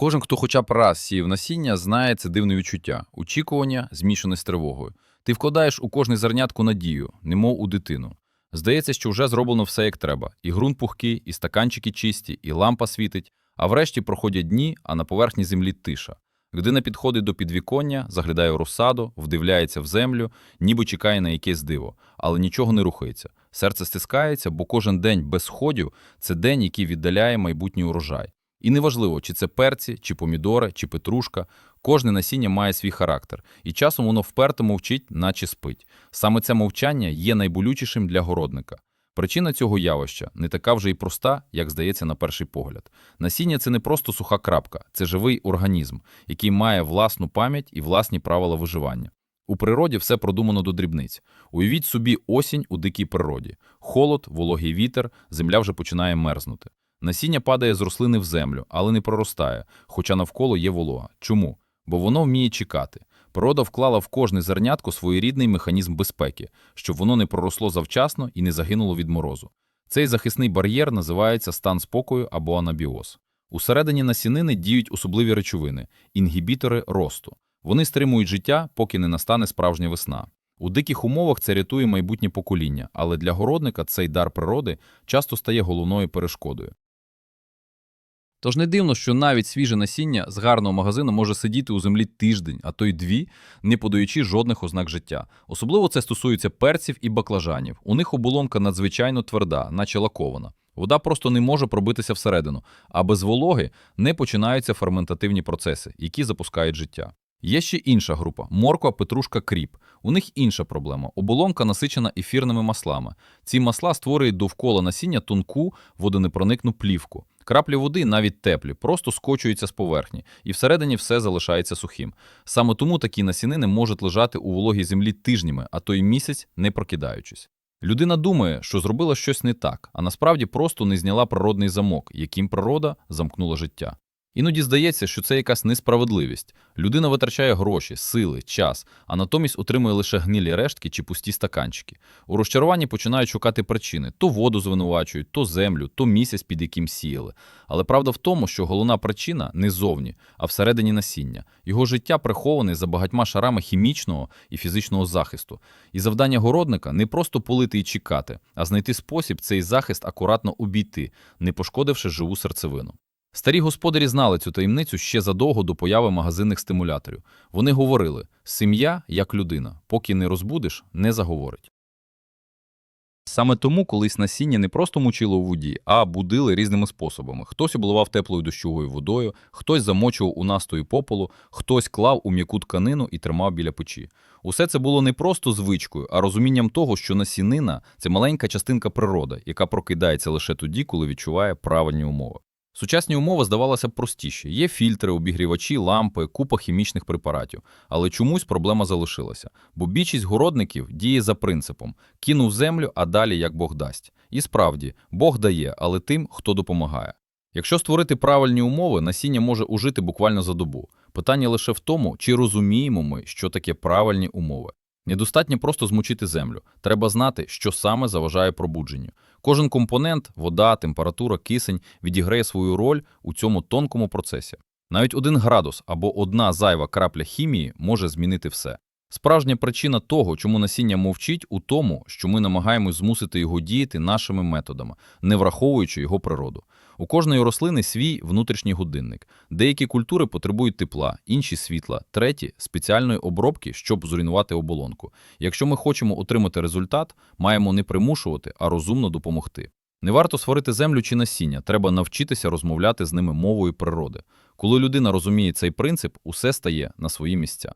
Кожен, хто хоча б раз сіяв насіння, знає це дивне відчуття, очікування, змішане з тривогою. Ти вкладаєш у кожне зернятку надію, немов у дитину. Здається, що вже зроблено все як треба: і ґрунт пухкий, і стаканчики чисті, і лампа світить, а врешті проходять дні, а на поверхні землі тиша. Людина підходить до підвіконня, заглядає в розсаду, вдивляється в землю, ніби чекає на якесь диво, але нічого не рухається. Серце стискається, бо кожен день без сходів це день, який віддаляє майбутній урожай. І неважливо, чи це перці, чи помідори, чи петрушка, кожне насіння має свій характер, і часом воно вперто мовчить, наче спить. Саме це мовчання є найболючішим для городника. Причина цього явища не така вже й проста, як здається на перший погляд. Насіння це не просто суха крапка, це живий організм, який має власну пам'ять і власні правила виживання. У природі все продумано до дрібниць. Уявіть собі осінь у дикій природі. Холод, вологий вітер, земля вже починає мерзнути. Насіння падає з рослини в землю, але не проростає, хоча навколо є волога. Чому? Бо воно вміє чекати. Природа вклала в кожне зернятко своєрідний механізм безпеки, щоб воно не проросло завчасно і не загинуло від морозу. Цей захисний бар'єр називається стан спокою або анабіоз. Усередині насінини діють особливі речовини інгібітори росту. Вони стримують життя, поки не настане справжня весна. У диких умовах це рятує майбутнє покоління, але для городника цей дар природи часто стає головною перешкодою. Тож не дивно, що навіть свіже насіння з гарного магазину може сидіти у землі тиждень, а то й дві, не подаючи жодних ознак життя. Особливо це стосується перців і баклажанів. У них оболонка надзвичайно тверда, наче лакована. Вода просто не може пробитися всередину, а без вологи не починаються ферментативні процеси, які запускають життя. Є ще інша група морква, петрушка, кріп. У них інша проблема. Оболонка насичена ефірними маслами. Ці масла створюють довкола насіння тонку водонепроникну плівку. Краплі води, навіть теплі, просто скочуються з поверхні, і всередині все залишається сухим. Саме тому такі насінини можуть лежати у вологій землі тижнями, а то й місяць, не прокидаючись. Людина думає, що зробила щось не так, а насправді просто не зняла природний замок, яким природа замкнула життя. Іноді здається, що це якась несправедливість. Людина витрачає гроші, сили, час, а натомість отримує лише гнилі рештки чи пусті стаканчики. У розчаруванні починають шукати причини: то воду звинувачують, то землю, то місяць, під яким сіяли. Але правда в тому, що головна причина не зовні, а всередині насіння. Його життя приховане за багатьма шарами хімічного і фізичного захисту. І завдання городника не просто полити і чекати, а знайти спосіб цей захист акуратно обійти, не пошкодивши живу серцевину. Старі господарі знали цю таємницю ще задовго до появи магазинних стимуляторів. Вони говорили: сім'я як людина, поки не розбудиш, не заговорить. Саме тому колись насіння не просто мучило у воді, а будили різними способами. Хтось обливав теплою дощовою водою, хтось замочував у настої попелу, хтось клав у м'яку тканину і тримав біля печі. Усе це було не просто звичкою, а розумінням того, що насінина це маленька частинка природи, яка прокидається лише тоді, коли відчуває правильні умови. Сучасні умови здавалося б простіші. Є фільтри, обігрівачі, лампи, купа хімічних препаратів. Але чомусь проблема залишилася. Бо більшість городників діє за принципом: кинув землю, а далі як Бог дасть. І справді, Бог дає, але тим, хто допомагає. Якщо створити правильні умови, насіння може ужити буквально за добу. Питання лише в тому, чи розуміємо ми, що таке правильні умови. Недостатньо просто змочити землю. Треба знати, що саме заважає пробудженню. Кожен компонент вода, температура, кисень відіграє свою роль у цьому тонкому процесі. Навіть один градус або одна зайва крапля хімії може змінити все. Справжня причина того, чому насіння мовчить, у тому, що ми намагаємось змусити його діяти нашими методами, не враховуючи його природу. У кожної рослини свій внутрішній годинник. Деякі культури потребують тепла, інші світла, треті спеціальної обробки, щоб зруйнувати оболонку. Якщо ми хочемо отримати результат, маємо не примушувати, а розумно допомогти. Не варто сварити землю чи насіння, треба навчитися розмовляти з ними мовою природи. Коли людина розуміє цей принцип, усе стає на свої місця.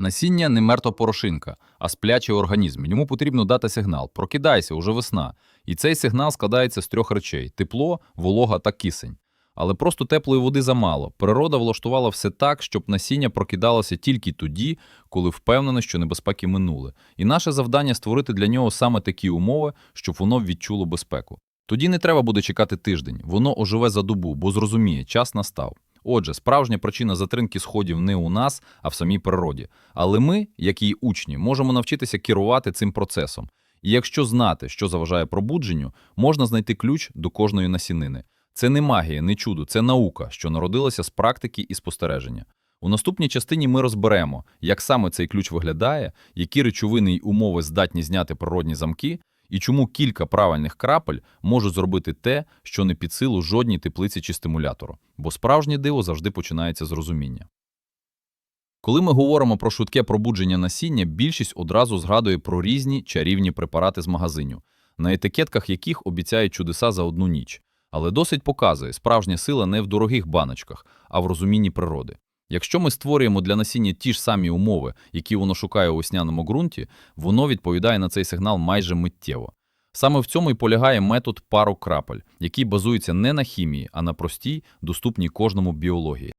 Насіння не мертва порошинка, а сплячий організм. Йому потрібно дати сигнал прокидайся, уже весна. І цей сигнал складається з трьох речей: тепло, волога та кисень. Але просто теплої води замало. Природа влаштувала все так, щоб насіння прокидалося тільки тоді, коли впевнено, що небезпеки минули. І наше завдання створити для нього саме такі умови, щоб воно відчуло безпеку. Тоді не треба буде чекати тиждень, воно оживе за добу, бо зрозуміє, час настав. Отже, справжня причина затримки сходів не у нас, а в самій природі. Але ми, як її учні, можемо навчитися керувати цим процесом. І якщо знати, що заважає пробудженню, можна знайти ключ до кожної насінини. Це не магія, не чудо, це наука, що народилася з практики і спостереження. У наступній частині ми розберемо, як саме цей ключ виглядає, які речовини й умови здатні зняти природні замки, і чому кілька правильних крапель можуть зробити те, що не під силу жодній теплиці чи стимулятору, бо справжнє диво завжди починається з розуміння. Коли ми говоримо про швидке пробудження насіння, більшість одразу згадує про різні чарівні препарати з магазинів, на етикетках яких обіцяють чудеса за одну ніч. Але досить показує, справжня сила не в дорогих баночках, а в розумінні природи. Якщо ми створюємо для насіння ті ж самі умови, які воно шукає у весняному ґрунті, воно відповідає на цей сигнал майже миттєво. Саме в цьому і полягає метод пару крапель, який базується не на хімії, а на простій, доступній кожному біології.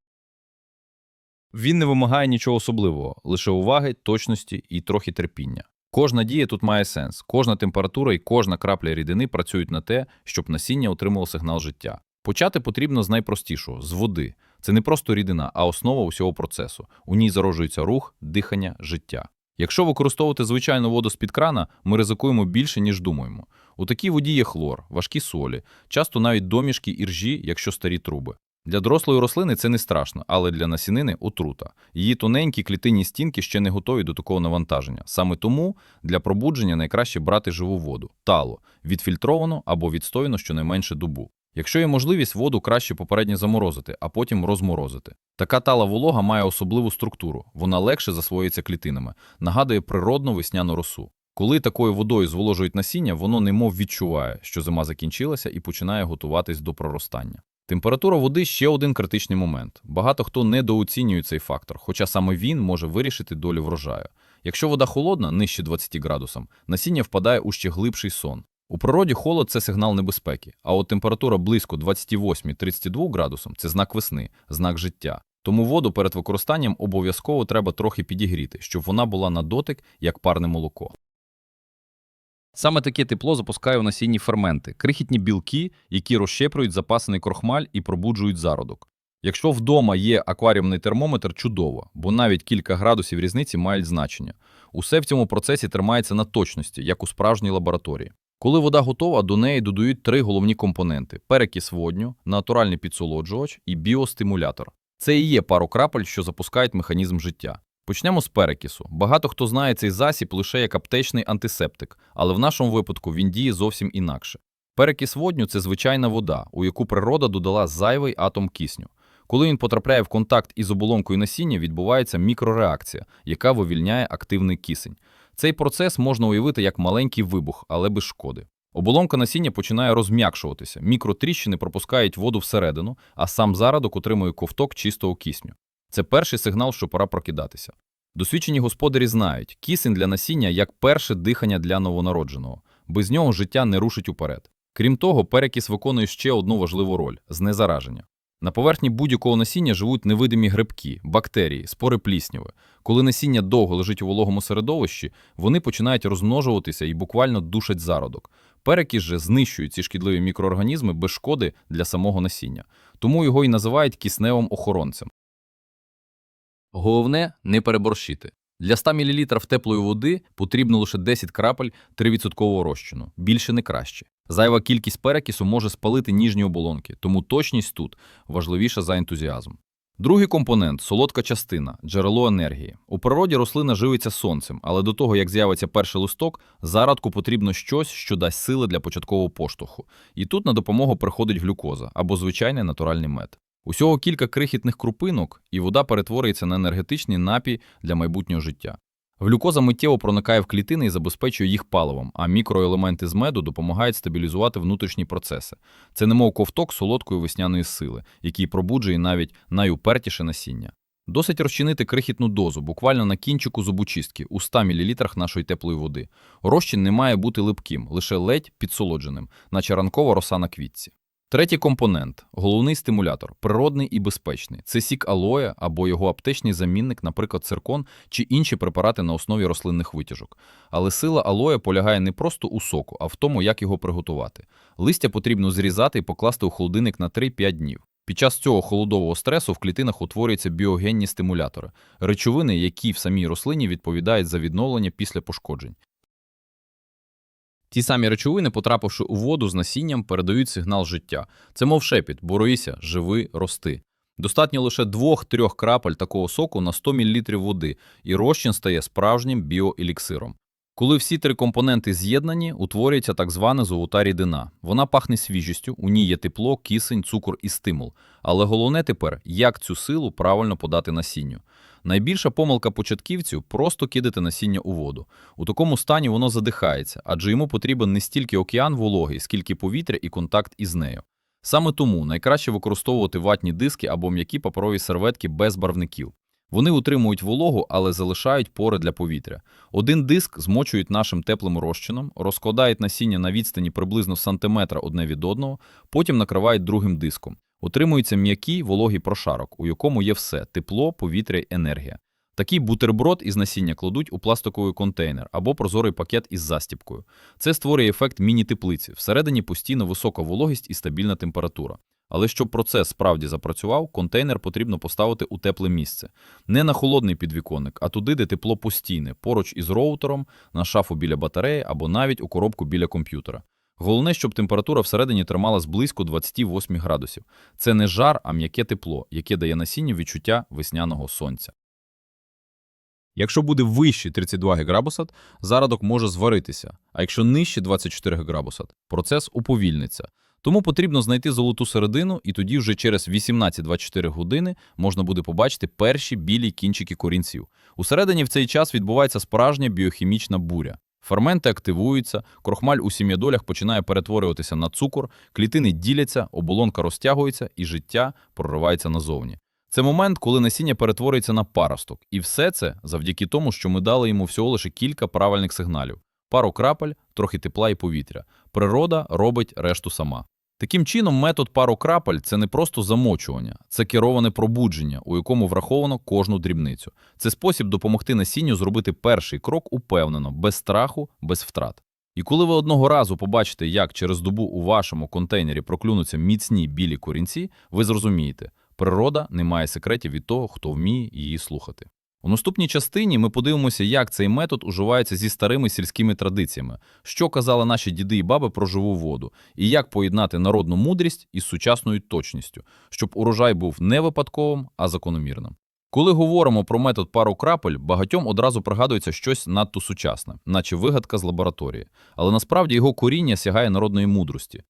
Він не вимагає нічого особливого, лише уваги, точності і трохи терпіння. Кожна дія тут має сенс, кожна температура і кожна крапля рідини працюють на те, щоб насіння отримало сигнал життя. Почати потрібно з найпростішого з води. Це не просто рідина, а основа усього процесу. У ній зароджується рух, дихання, життя. Якщо використовувати звичайну воду з-під крана, ми ризикуємо більше, ніж думаємо. У такій воді є хлор, важкі солі, часто навіть домішки і ржі, якщо старі труби. Для дорослої рослини це не страшно, але для насінини отрута. Її тоненькі клітинні стінки ще не готові до такого навантаження. Саме тому для пробудження найкраще брати живу воду, тало, відфільтровану або відстояну щонайменше добу. Якщо є можливість, воду краще попередньо заморозити, а потім розморозити. Така тала волога має особливу структуру, вона легше засвоюється клітинами, нагадує природну весняну росу. Коли такою водою зволожують насіння, воно немов відчуває, що зима закінчилася і починає готуватись до проростання. Температура води ще один критичний момент. Багато хто недооцінює цей фактор, хоча саме він може вирішити долю врожаю. Якщо вода холодна, нижче 20 градусам, насіння впадає у ще глибший сон. У природі холод це сигнал небезпеки, а от температура близько 28-32 градусам це знак весни, знак життя. Тому воду перед використанням обов'язково треба трохи підігріти, щоб вона була на дотик, як парне молоко. Саме таке тепло запускає у насінні ферменти, крихітні білки, які розщеплюють запасений крохмаль і пробуджують зародок. Якщо вдома є акваріумний термометр, чудово, бо навіть кілька градусів різниці мають значення. Усе в цьому процесі тримається на точності, як у справжній лабораторії. Коли вода готова, до неї додають три головні компоненти: перекис водню, натуральний підсолоджувач і біостимулятор. Це і є пару крапель, що запускають механізм життя. Почнемо з перекису. Багато хто знає цей засіб лише як аптечний антисептик, але в нашому випадку він діє зовсім інакше. Перекис водню це звичайна вода, у яку природа додала зайвий атом кисню. Коли він потрапляє в контакт із оболонкою насіння, відбувається мікрореакція, яка вивільняє активний кисень. Цей процес можна уявити як маленький вибух, але без шкоди. Оболонка насіння починає розм'якшуватися, мікротріщини пропускають воду всередину, а сам зародок отримує ковток чистого кисню. Це перший сигнал, що пора прокидатися. Досвідчені господарі знають, кисень для насіння як перше дихання для новонародженого. Без нього життя не рушить уперед. Крім того, перекіс виконує ще одну важливу роль знезараження. На поверхні будь-якого насіння живуть невидимі грибки, бактерії, спори плісняви. Коли насіння довго лежить у вологому середовищі, вони починають розмножуватися і буквально душать зародок. Перекіс же знищують ці шкідливі мікроорганізми без шкоди для самого насіння. Тому його і називають кисневим охоронцем. Головне не переборщити. Для 100 мл теплої води потрібно лише 10 крапель 3% розчину, більше не краще. Зайва кількість перекису може спалити ніжні оболонки, тому точність тут важливіша за ентузіазм. Другий компонент солодка частина, джерело енергії. У природі рослина живиться сонцем, але до того, як з'явиться перший листок, зародку потрібно щось, що дасть сили для початкового поштовху. І тут на допомогу приходить глюкоза або звичайний натуральний мед. Усього кілька крихітних крупинок, і вода перетворюється на енергетичний напій для майбутнього життя. Глюкоза миттєво проникає в клітини і забезпечує їх паливом, а мікроелементи з меду допомагають стабілізувати внутрішні процеси. Це немов ковток солодкої весняної сили, який пробуджує навіть найупертіше насіння. Досить розчинити крихітну дозу, буквально на кінчику зубочистки у 100 мл нашої теплої води. Розчин не має бути липким, лише ледь підсолодженим, наче ранкова роса на квітці. Третій компонент головний стимулятор, природний і безпечний. Це сік алоя або його аптечний замінник, наприклад, циркон чи інші препарати на основі рослинних витяжок. Але сила алоя полягає не просто у соку, а в тому, як його приготувати. Листя потрібно зрізати і покласти у холодильник на 3-5 днів. Під час цього холодового стресу в клітинах утворюються біогенні стимулятори, речовини, які в самій рослині відповідають за відновлення після пошкоджень. Ті самі речовини, потрапивши у воду з насінням, передають сигнал життя. Це мов шепіт, борися, живи, рости. Достатньо лише двох-трьох крапель такого соку на 100 мл води, і розчин стає справжнім біоеліксиром. Коли всі три компоненти з'єднані, утворюється так звана золота рідина. Вона пахне свіжістю, у ній є тепло, кисень, цукор і стимул. Але головне тепер, як цю силу правильно подати насінню. Найбільша помилка початківців просто кидати насіння у воду. У такому стані воно задихається, адже йому потрібен не стільки океан вологий, скільки повітря і контакт із нею. Саме тому найкраще використовувати ватні диски або м'які паперові серветки без барвників. Вони утримують вологу, але залишають пори для повітря. Один диск змочують нашим теплим розчином, розкладають насіння на відстані приблизно сантиметра одне від одного, потім накривають другим диском. Утримується м'який вологий прошарок, у якому є все тепло, повітря й енергія. Такий бутерброд із насіння кладуть у пластиковий контейнер або прозорий пакет із застіпкою. Це створює ефект міні-теплиці. Всередині постійно висока вологість і стабільна температура. Але щоб процес справді запрацював, контейнер потрібно поставити у тепле місце. Не на холодний підвіконник, а туди, де тепло постійне, поруч із роутером, на шафу біля батареї або навіть у коробку біля комп'ютера. Головне, щоб температура всередині трималась близько 28 градусів. Це не жар, а м'яке тепло, яке дає насінню відчуття весняного сонця. Якщо буде вище 32 градусат, зародок може зваритися, а якщо нижче 24 градусат, процес уповільниться. Тому потрібно знайти золоту середину, і тоді вже через 18-24 години можна буде побачити перші білі кінчики корінців. Усередині в цей час відбувається справжня біохімічна буря. Ферменти активуються, крохмаль у сім'ядолях починає перетворюватися на цукор, клітини діляться, оболонка розтягується і життя проривається назовні. Це момент, коли насіння перетворюється на паросток. І все це завдяки тому, що ми дали йому всього лише кілька правильних сигналів. Пару крапель, трохи тепла і повітря. Природа робить решту сама. Таким чином, метод пару крапель це не просто замочування, це кероване пробудження, у якому враховано кожну дрібницю. Це спосіб допомогти насінню зробити перший крок упевнено, без страху, без втрат. І коли ви одного разу побачите, як через добу у вашому контейнері проклюнуться міцні білі корінці, ви зрозумієте, природа не має секретів від того, хто вміє її слухати. У наступній частині ми подивимося, як цей метод уживається зі старими сільськими традиціями, що казали наші діди і баби про живу воду, і як поєднати народну мудрість із сучасною точністю, щоб урожай був не випадковим, а закономірним. Коли говоримо про метод пару крапель, багатьом одразу пригадується щось надто сучасне, наче вигадка з лабораторії, але насправді його коріння сягає народної мудрості.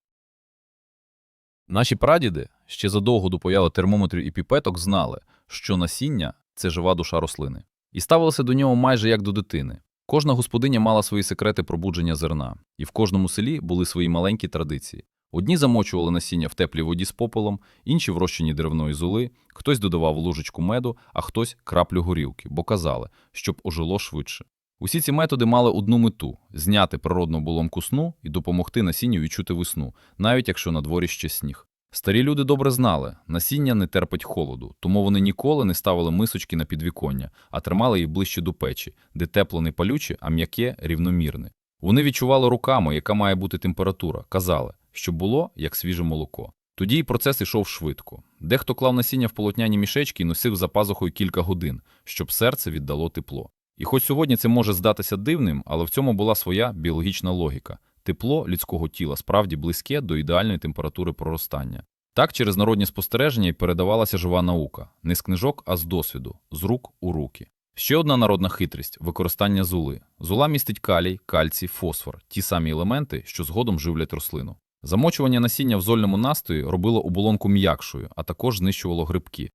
Наші прадіди ще задовго до появи термометрів і піпеток знали, що насіння це жива душа рослини, і ставилися до нього майже як до дитини. Кожна господиня мала свої секрети пробудження зерна, і в кожному селі були свої маленькі традиції. Одні замочували насіння в теплій воді з попелом, інші в розчині деревної золи, хтось додавав ложечку меду, а хтось краплю горілки, бо казали, щоб ожило швидше. Усі ці методи мали одну мету зняти природну оболонку сну і допомогти насінню відчути весну, навіть якщо на дворі ще сніг. Старі люди добре знали, насіння не терпить холоду, тому вони ніколи не ставили мисочки на підвіконня, а тримали їх ближче до печі, де тепло не палюче, а м'яке, рівномірне. Вони відчували руками, яка має бути температура, казали, що було як свіже молоко. Тоді й процес ішов швидко. Дехто клав насіння в полотняні мішечки і носив за пазухою кілька годин, щоб серце віддало тепло. І хоч сьогодні це може здатися дивним, але в цьому була своя біологічна логіка. Тепло людського тіла справді близьке до ідеальної температури проростання. Так через народні спостереження й передавалася жива наука не з книжок, а з досвіду, з рук у руки. Ще одна народна хитрість використання зули. Зула містить калій, кальцій, фосфор ті самі елементи, що згодом живлять рослину. Замочування насіння в зольному настої робило оболонку м'якшою, а також знищувало грибки.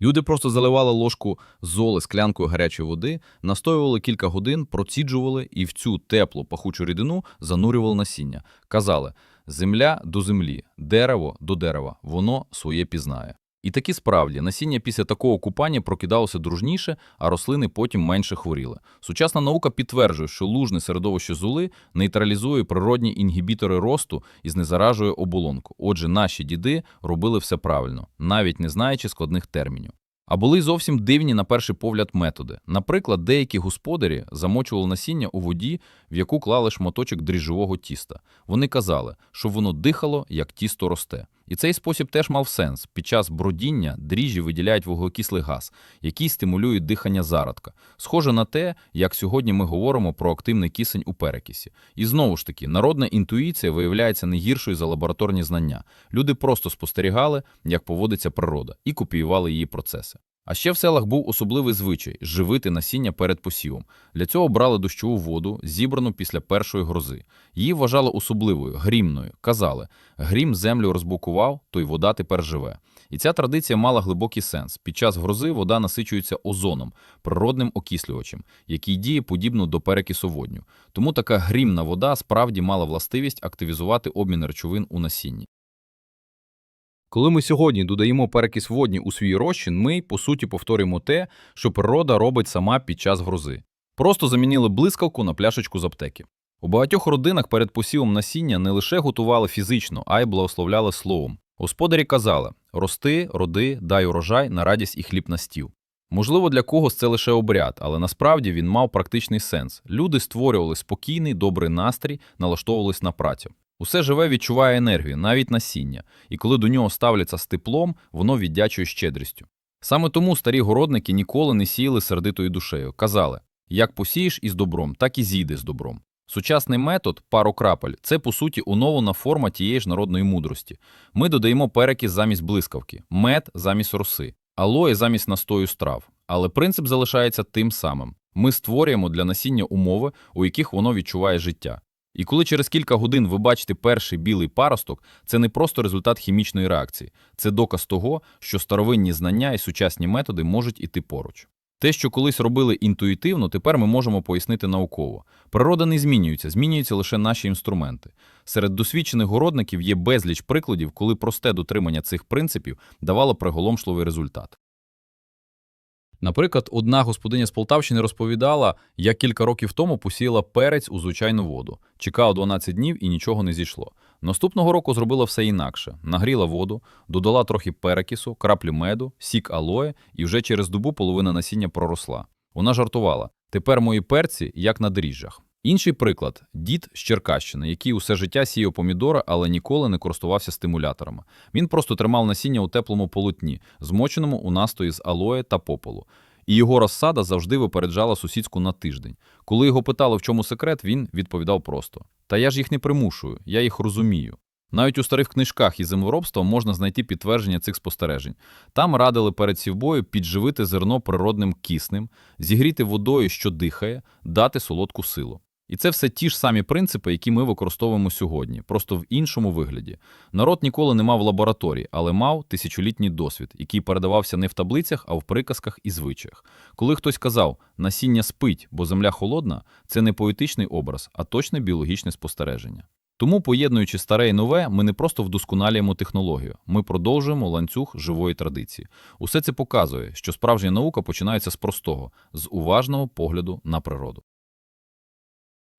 Люди просто заливали ложку золи склянкою гарячої води, настоювали кілька годин, проціджували і в цю теплу пахучу рідину занурювали насіння. Казали земля до землі, дерево до дерева, воно своє пізнає. І таки справді насіння після такого купання прокидалося дружніше, а рослини потім менше хворіли. Сучасна наука підтверджує, що лужне середовище зули нейтралізує природні інгібітори росту і знезаражує оболонку. Отже, наші діди робили все правильно, навіть не знаючи складних термінів. А були зовсім дивні на перший погляд методи. Наприклад, деякі господарі замочували насіння у воді, в яку клали шматочок дріжджового тіста. Вони казали, що воно дихало, як тісто росте. І цей спосіб теж мав сенс. Під час бродіння дріжджі виділяють вуглекислий газ, який стимулює дихання зародка. Схоже на те, як сьогодні ми говоримо про активний кисень у перекисі. І знову ж таки, народна інтуїція виявляється не гіршою за лабораторні знання. Люди просто спостерігали, як поводиться природа, і копіювали її процеси. А ще в селах був особливий звичай живити насіння перед посівом. Для цього брали дощову воду, зібрану після першої грози. Її вважали особливою, грімною. Казали, грім землю розбукував, то й вода тепер живе. І ця традиція мала глибокий сенс. Під час грози вода насичується озоном, природним окислювачем, який діє подібно до перекису водню. Тому така грімна вода справді мала властивість активізувати обмін речовин у насінні. Коли ми сьогодні додаємо перекис водні у свій розчин, ми, по суті, повторюємо те, що природа робить сама під час грози. Просто замінили блискавку на пляшечку з аптеки. У багатьох родинах перед посівом насіння не лише готували фізично, а й благословляли словом. Господарі казали рости, роди, дай урожай на радість і хліб на стіл. Можливо, для когось це лише обряд, але насправді він мав практичний сенс. Люди створювали спокійний, добрий настрій, налаштовувались на працю. Усе живе відчуває енергію, навіть насіння, і коли до нього ставляться з теплом, воно віддячує щедрістю. Саме тому старі городники ніколи не сіяли сердитою душею. Казали, як посієш із добром, так і зійде з добром. Сучасний метод пару крапель це по суті оновлена форма тієї ж народної мудрості. Ми додаємо перекис замість блискавки, мед замість роси, алоє замість настою страв. Але принцип залишається тим самим. Ми створюємо для насіння умови, у яких воно відчуває життя. І коли через кілька годин ви бачите перший білий паросток, це не просто результат хімічної реакції, це доказ того, що старовинні знання і сучасні методи можуть іти поруч. Те, що колись робили інтуїтивно, тепер ми можемо пояснити науково. Природа не змінюється, змінюються лише наші інструменти. Серед досвідчених городників є безліч прикладів, коли просте дотримання цих принципів давало приголомшливий результат. Наприклад, одна господиня з Полтавщини розповідала, як кілька років тому посіяла перець у звичайну воду, чекала 12 днів і нічого не зійшло. Наступного року зробила все інакше: нагріла воду, додала трохи перекису, краплю меду, сік алоє, і вже через добу половина насіння проросла. Вона жартувала: тепер мої перці як на дріжджах. Інший приклад дід з Черкащини, який усе життя сіяв помідори, але ніколи не користувався стимуляторами. Він просто тримав насіння у теплому полотні, змоченому у настої з алоє та попелу. І його розсада завжди випереджала сусідську на тиждень. Коли його питали, в чому секрет, він відповідав просто: Та я ж їх не примушую, я їх розумію. Навіть у старих книжках із землеробства можна знайти підтвердження цих спостережень. Там радили перед сівбою підживити зерно природним киснем, зігріти водою, що дихає, дати солодку силу. І це все ті ж самі принципи, які ми використовуємо сьогодні, просто в іншому вигляді. Народ ніколи не мав лабораторій, але мав тисячолітній досвід, який передавався не в таблицях, а в приказках і звичаях. Коли хтось казав насіння спить, бо земля холодна, це не поетичний образ, а точне біологічне спостереження. Тому, поєднуючи старе і нове, ми не просто вдосконалюємо технологію, ми продовжуємо ланцюг живої традиції. Усе це показує, що справжня наука починається з простого, з уважного погляду на природу.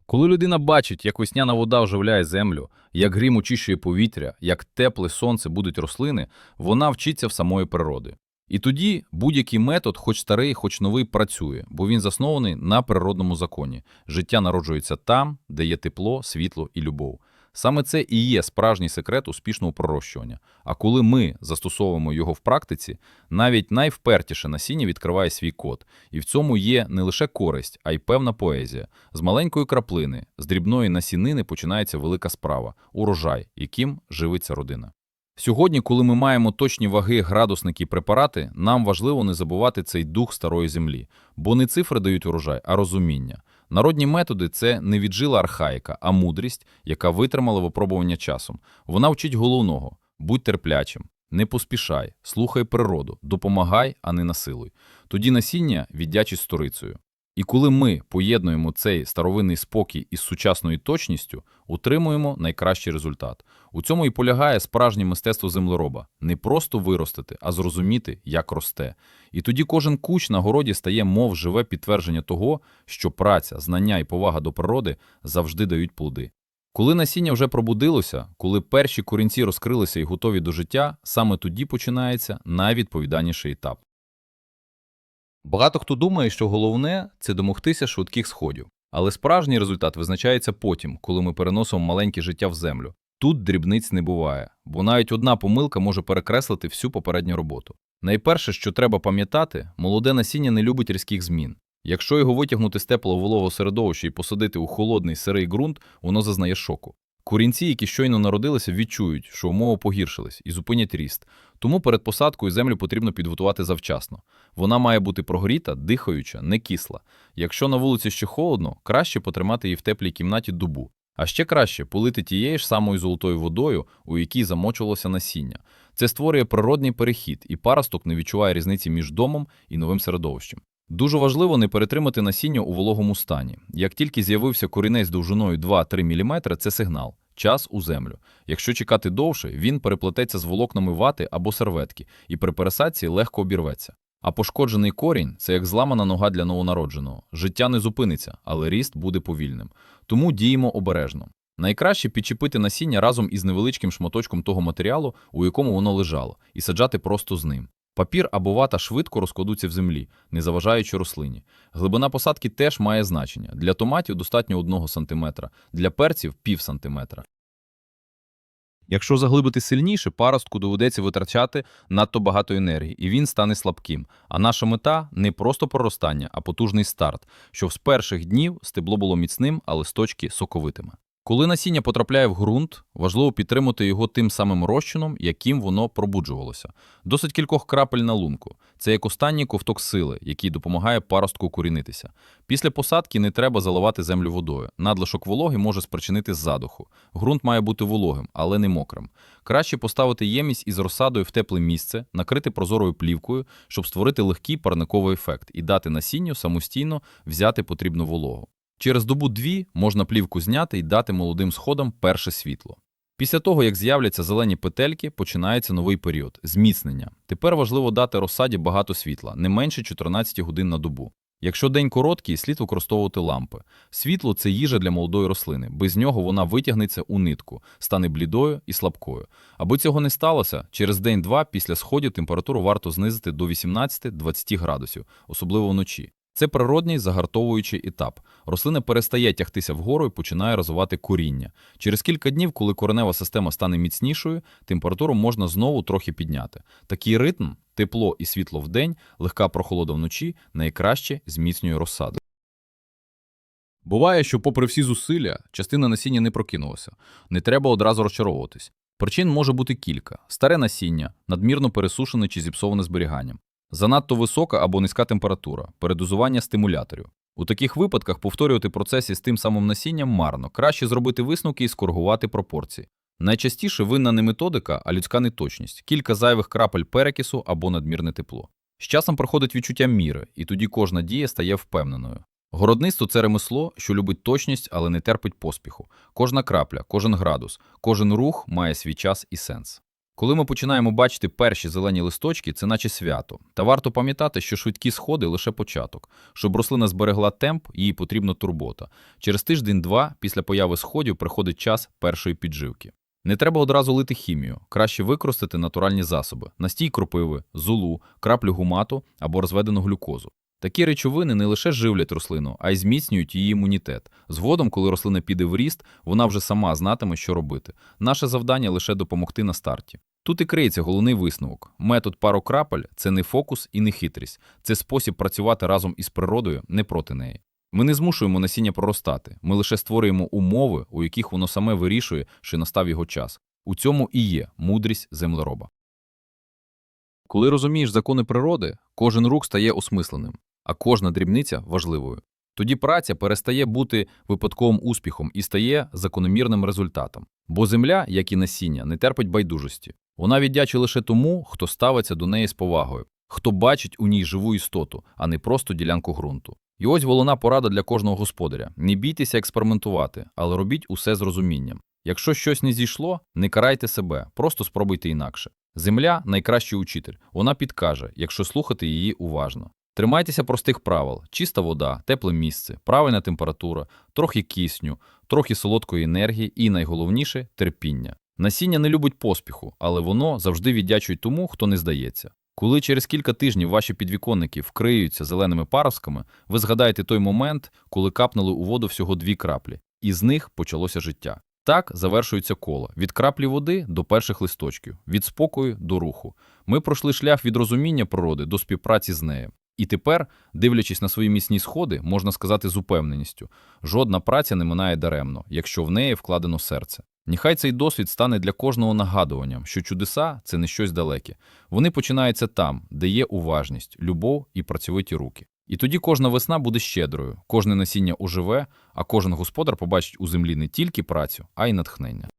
Коли людина бачить, як весняна вода оживляє землю, як грім очищує повітря, як тепле сонце будуть рослини, вона вчиться в самої природи. І тоді будь-який метод, хоч старий, хоч новий, працює, бо він заснований на природному законі. Життя народжується там, де є тепло, світло і любов. Саме це і є справжній секрет успішного пророщування. А коли ми застосовуємо його в практиці, навіть найвпертіше насіння відкриває свій код. І в цьому є не лише користь, а й певна поезія. З маленької краплини, з дрібної насінини починається велика справа урожай, яким живиться родина. Сьогодні, коли ми маємо точні ваги, градусники і препарати, нам важливо не забувати цей дух старої землі, бо не цифри дають урожай, а розуміння. Народні методи це не віджила архаїка, а мудрість, яка витримала випробування часом. Вона вчить головного: будь терплячим, не поспішай, слухай природу, допомагай, а не насилуй. Тоді насіння віддячить сторицею. І коли ми поєднуємо цей старовинний спокій із сучасною точністю, утримуємо найкращий результат. У цьому і полягає справжнє мистецтво землероба не просто виростити, а зрозуміти, як росте. І тоді кожен кущ на городі стає мов живе підтвердження того, що праця, знання і повага до природи завжди дають плоди. Коли насіння вже пробудилося, коли перші корінці розкрилися і готові до життя, саме тоді починається найвідповідальніший етап. Багато хто думає, що головне це домогтися швидких сходів. Але справжній результат визначається потім, коли ми переносимо маленьке життя в землю. Тут дрібниць не буває, бо навіть одна помилка може перекреслити всю попередню роботу. Найперше, що треба пам'ятати, молоде насіння не любить різких змін. Якщо його витягнути з теплого вологого середовища і посадити у холодний сирий ґрунт, воно зазнає шоку. Курінці, які щойно народилися, відчують, що умови погіршились і зупинять ріст. Тому перед посадкою землю потрібно підготувати завчасно. Вона має бути прогріта, дихаюча, не кисла. Якщо на вулиці ще холодно, краще потримати її в теплій кімнаті добу. А ще краще полити тією ж самою золотою водою, у якій замочувалося насіння. Це створює природний перехід, і паросток не відчуває різниці між домом і новим середовищем. Дуже важливо не перетримати насіння у вологому стані. Як тільки з'явився корінець довжиною 2-3 мм, це сигнал. Час у землю. Якщо чекати довше, він переплететься з волокнами вати або серветки, і при пересадці легко обірветься. А пошкоджений корінь це як зламана нога для новонародженого. Життя не зупиниться, але ріст буде повільним. Тому діємо обережно. Найкраще підчепити насіння разом із невеличким шматочком того матеріалу, у якому воно лежало, і саджати просто з ним. Папір або вата швидко розкладуться в землі, не заважаючи рослині. Глибина посадки теж має значення. Для томатів достатньо 1 см, для перців – пів сантиметра. Якщо заглибити сильніше, паростку доведеться витрачати надто багато енергії, і він стане слабким. А наша мета не просто проростання, а потужний старт, щоб з перших днів стебло було міцним, а листочки соковитими. Коли насіння потрапляє в ґрунт, важливо підтримати його тим самим розчином, яким воно пробуджувалося. Досить кількох крапель на лунку. Це як останній ковток сили, який допомагає паростку укорінитися. Після посадки не треба заливати землю водою. Надлишок вологи може спричинити задуху. Ґрунт має бути вологим, але не мокрим. Краще поставити ємність із розсадою в тепле місце, накрити прозорою плівкою, щоб створити легкий парниковий ефект і дати насінню самостійно взяти потрібну вологу. Через добу-дві можна плівку зняти і дати молодим сходам перше світло. Після того, як з'являться зелені петельки, починається новий період зміцнення. Тепер важливо дати розсаді багато світла, не менше 14 годин на добу. Якщо день короткий, слід використовувати лампи. Світло це їжа для молодої рослини. Без нього вона витягнеться у нитку, стане блідою і слабкою. Аби цього не сталося, через день-два після сходів температуру варто знизити до 18-20 градусів, особливо вночі. Це природній загартовуючий етап. Рослина перестає тягтися вгору і починає розвивати коріння. Через кілька днів, коли коренева система стане міцнішою, температуру можна знову трохи підняти. Такий ритм, тепло і світло вдень, легка прохолода вночі найкраще зміцнює розсаду. Буває, що, попри всі зусилля, частина насіння не прокинулася. Не треба одразу розчаровуватись. Причин може бути кілька: старе насіння, надмірно пересушене чи зіпсоване зберіганням. Занадто висока або низька температура, передозування стимуляторів. У таких випадках повторювати процеси з тим самим насінням марно, краще зробити висновки і скоригувати пропорції. Найчастіше винна не методика, а людська неточність, кілька зайвих крапель перекису або надмірне тепло. З часом приходить відчуття міри, і тоді кожна дія стає впевненою. Городництво це ремесло, що любить точність, але не терпить поспіху. Кожна крапля, кожен градус, кожен рух має свій час і сенс. Коли ми починаємо бачити перші зелені листочки, це наче свято. Та варто пам'ятати, що швидкі сходи лише початок. Щоб рослина зберегла темп, їй потрібна турбота. Через тиждень-два після появи сходів приходить час першої підживки. Не треба одразу лити хімію, краще використати натуральні засоби: настій кропиви, золу, краплю гумату або розведену глюкозу. Такі речовини не лише живлять рослину, а й зміцнюють її імунітет. Згодом, коли рослина піде в ріст, вона вже сама знатиме, що робити. Наше завдання лише допомогти на старті. Тут і криється головний висновок. Метод пару крапель це не фокус і не хитрість, це спосіб працювати разом із природою, не проти неї. Ми не змушуємо насіння проростати, ми лише створюємо умови, у яких воно саме вирішує, що настав його час. У цьому і є мудрість землероба. Коли розумієш закони природи, кожен рух стає осмисленим, а кожна дрібниця важливою. Тоді праця перестає бути випадковим успіхом і стає закономірним результатом. Бо земля, як і насіння, не терпить байдужості. Вона віддячує лише тому, хто ставиться до неї з повагою, хто бачить у ній живу істоту, а не просто ділянку ґрунту. І ось волона порада для кожного господаря: не бійтеся експериментувати, але робіть усе з розумінням. Якщо щось не зійшло, не карайте себе, просто спробуйте інакше. Земля найкращий учитель. Вона підкаже, якщо слухати її уважно. Тримайтеся простих правил: чиста вода, тепле місце, правильна температура, трохи кисню, трохи солодкої енергії і найголовніше терпіння. Насіння не любить поспіху, але воно завжди віддячує тому, хто не здається. Коли через кілька тижнів ваші підвіконники вкриються зеленими паростками, ви згадаєте той момент, коли капнули у воду всього дві краплі, і з них почалося життя. Так завершується коло від краплі води до перших листочків, від спокою до руху. Ми пройшли шлях від розуміння природи до співпраці з нею. І тепер, дивлячись на свої міцні сходи, можна сказати з упевненістю: жодна праця не минає даремно, якщо в неї вкладено серце. Нехай цей досвід стане для кожного нагадуванням, що чудеса це не щось далеке. Вони починаються там, де є уважність, любов і працьовиті руки. І тоді кожна весна буде щедрою, кожне насіння оживе, а кожен господар побачить у землі не тільки працю, а й натхнення.